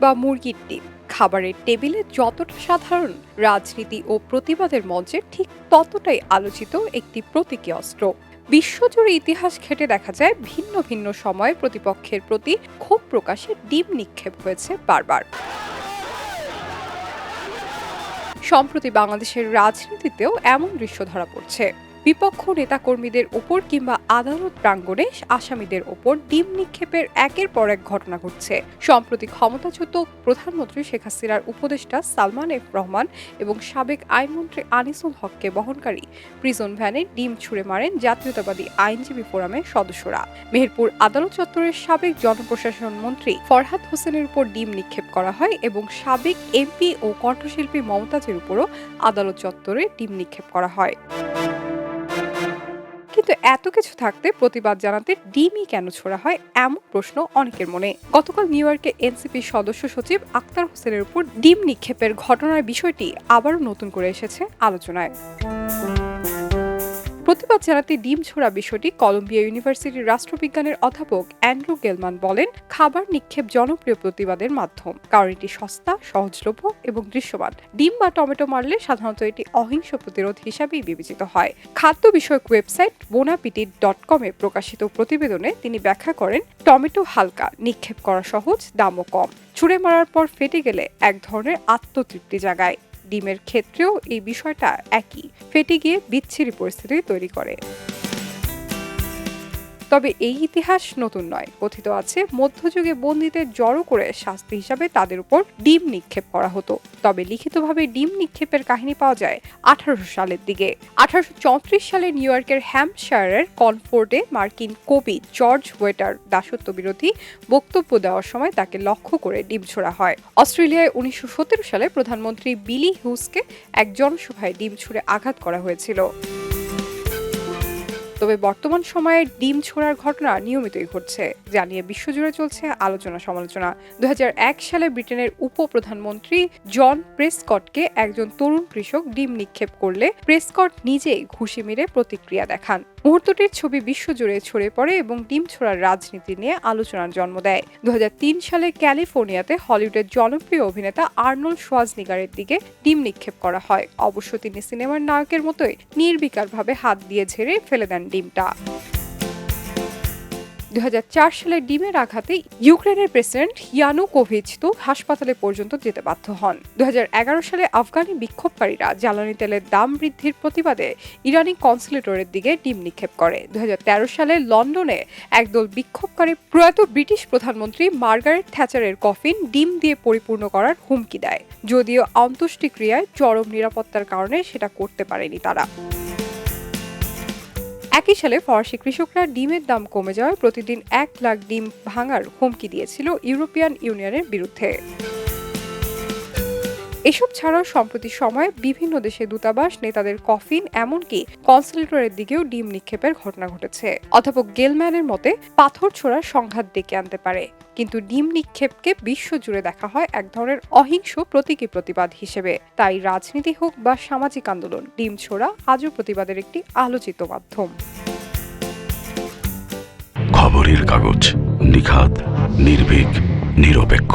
বা মুরগির ডিম। খাবারের টেবিলে যতটা সাধারণ রাজনীতি ও প্রতিবাদের মঞ্চে ঠিক ততটাই আলোচিত একটি প্রতীকী অস্ত্র। বিশ্বজুড়ে ইতিহাস ঘেটে দেখা যায় ভিন্ন ভিন্ন সময়ে প্রতিপক্ষের প্রতি ক্ষোভ প্রকাশে ডিম নিক্ষেপ হয়েছে বারবার। সম্প্রতি বাংলাদেশের রাজনীতিতেও এমন দৃশ্য ধরা পড়ছে। বিপক্ষ নেতাকর্মীদের ওপর কিংবা আদালত প্রাঙ্গণে আসামিদের ওপর ডিম নিক্ষেপের একের পর এক ঘটনা ঘটছে। সম্প্রতি ক্ষমতাচ্যুত প্রধানমন্ত্রী শেখ হাসিনার উপদেষ্টা সালমান এফ রহমান এবং সাবেক আইনমন্ত্রী আনিসুল হককে বহনকারী প্রিজন ভ্যানে ডিম ছুড়ে মারেন জাতীয়তাবাদী আইনজীবী ফোরামের সদস্যরা। মেহেরপুর আদালত চত্বরের সাবেক জনপ্রশাসন মন্ত্রী ফরহাদ হোসেনের উপর ডিম নিক্ষেপ করা হয় এবং সাবেক এমপি ও কণ্ঠশিল্পী মমতাজের উপরও আদালত চত্বরে ডিম নিক্ষেপ করা হয়। কিন্তু এত কিছু থাকতে প্রতিবাদ জানাতে ডিমই কেন ছোড়া হয় এমন প্রশ্ন অনেকের মনে। গতকাল নিউ ইয়র্কে এনসিপি সদস্য সচিব আক্তার হোসেনের উপর ডিম নিক্ষেপের ঘটনার বিষয়টি আবারও নতুন করে এসেছে আলোচনায়। প্রতিবাদ জানাতে ডিম ছোড়া বিষয়টি কলম্বিয়া ইউনিভার্সিটির রাষ্ট্রবিজ্ঞানের অধ্যাপক অ্যান্ড্রু গেলমান বলেন, খাবার নিক্ষেপ জনপ্রিয় প্রতিবাদের মাধ্যম। কারণ এটি সস্তা, সহজলভ্য এবং দৃশ্যমান। ডিম বা টমেটো মারলে সাধারণত এটি অহিংস প্রতিরোধ হিসাবেই বিবেচিত হয়। খাদ্য বিষয়ক ওয়েবসাইট বোনাপিটি ডট কমে প্রকাশিত প্রতিবেদনে তিনি ব্যাখ্যা করেন, টমেটো হালকা, নিক্ষেপ করা সহজ, দামও কম। ছুঁড়ে মারার পর ফেটে গেলে এক ধরনের আত্মতৃপ্তি জাগায়। ডিমের ক্ষেত্রেও এই বিষয়টা একই। ফেটে গিয়ে বিচ্ছিরি পরিস্থিতি তৈরি করে। তবে এই ইতিহাস নতুন নয়। কথিত আছে, মধ্যযুগে বন্দীদের জড়ো করে শাস্তি হিসাবে তাদের উপর ডিম নিক্ষেপ করা হতো। তবে লিখিতভাবে ডিম নিক্ষেপের কাহিনী পাওয়া যায় আঠারোশো সালের দিকে। আঠারোশো চৌত্রিশ সালে নিউ ইয়র্কের হ্যাম্পশায়ারের কনফোর্ডে মার্কিন কবি জর্জ ওয়েটার দাসত্ব বিরোধী বক্তব্য দেওয়ার সময় তাকে লক্ষ্য করে ডিম ছোড়া হয়। অস্ট্রেলিয়ায় উনিশশো সতেরো সালে প্রধানমন্ত্রী বিলি হিউজকে এক জনসভায় ডিম ছুড়ে আঘাত করা হয়েছিল। তবে বর্তমান সময়ে ডিম ছোড়ার ঘটনা নিয়মিতই ঘটছে। যা নিয়ে বিশ্বজুড়ে চলছে আলোচনা সমালোচনা। দু হাজার এক সালে ব্রিটেনের উপ প্রধানমন্ত্রী জন প্রেসকটকে একজন তরুণ কৃষক ডিম নিক্ষেপ করলে প্রেসকট নিজেই ঘুষি মেরে প্রতিক্রিয়া দেখান। মুহূর্তটির ছবি বিশ্বজুড়ে ছড়িয়ে পড়ে এবং ডিম ছোড়ার রাজনীতি নিয়ে আলোচনার জন্ম দেয়। দু হাজার তিন সালে ক্যালিফোর্নিয়াতে হলিউডের জনপ্রিয় অভিনেতা আর্নল্ড সোয়াজনিগারের দিকে ডিম নিক্ষেপ করা হয়। অবশ্য তিনি সিনেমার নায়কের মতোই নির্বিকারভাবে হাত দিয়ে ঝেড়ে ফেলে দেন ডিমটা। দুই হাজার চার সালে ডিমের আঘাতে ইউক্রেনের প্রেসিডেন্ট ইয়ানুকোভিচ তো হাসপাতালে পর্যন্ত যেতে বাধ্য হন। দু হাজার এগারো সালে আফগানি বিক্ষোভকারীরা জ্বালানি তেলের দাম বৃদ্ধির প্রতিবাদে ইরানি কনসুলেটরের দিকে ডিম নিক্ষেপ করে। দুই হাজার তেরো সালে লন্ডনে একদল বিক্ষোভকারী প্রয়াত ব্রিটিশ প্রধানমন্ত্রী মার্গারেট থ্যাচারের কফিন ডিম দিয়ে পরিপূর্ণ করার হুমকি দেয়। যদিও অন্ত্যেষ্টিক্রিয়ায় চরম নিরাপত্তার কারণে সেটা করতে পারেনি তারা। একই সালে ফরাসি কৃষকরা ডিমের দাম কমে যাওয়ায় প্রতিদিন এক লাখ ডিম ভাঙার হুমকি দিয়েছিল ইউরোপিয়ান ইউনিয়নের বিরুদ্ধে। এসব ছাড়াও সম্প্রতি সময়ে বিভিন্ন দেশে দূতাবাস, নেতাদের কফিন, এমনকি কনসুলেটরের দিকেও ডিম নিক্ষেপের ঘটনা ঘটেছে। অধ্যাপক গেলম্যানের মতে, পাথর ছোড়ার সংঘাত ডেকে আনতে পারে, কিন্তু ডিম নিক্ষেপকে বিশ্বজুড়ে দেখা হয় এক ধরনের অহিংস প্রতীকী প্রতিবাদ হিসেবে। তাই রাজনীতি হোক বা সামাজিক আন্দোলন, ডিম ছোড়া আজও প্রতিবাদের একটি আলোচিত মাধ্যম। খবরের কাগজ নিখাত নির্ভীক, নিরপেক্ষ।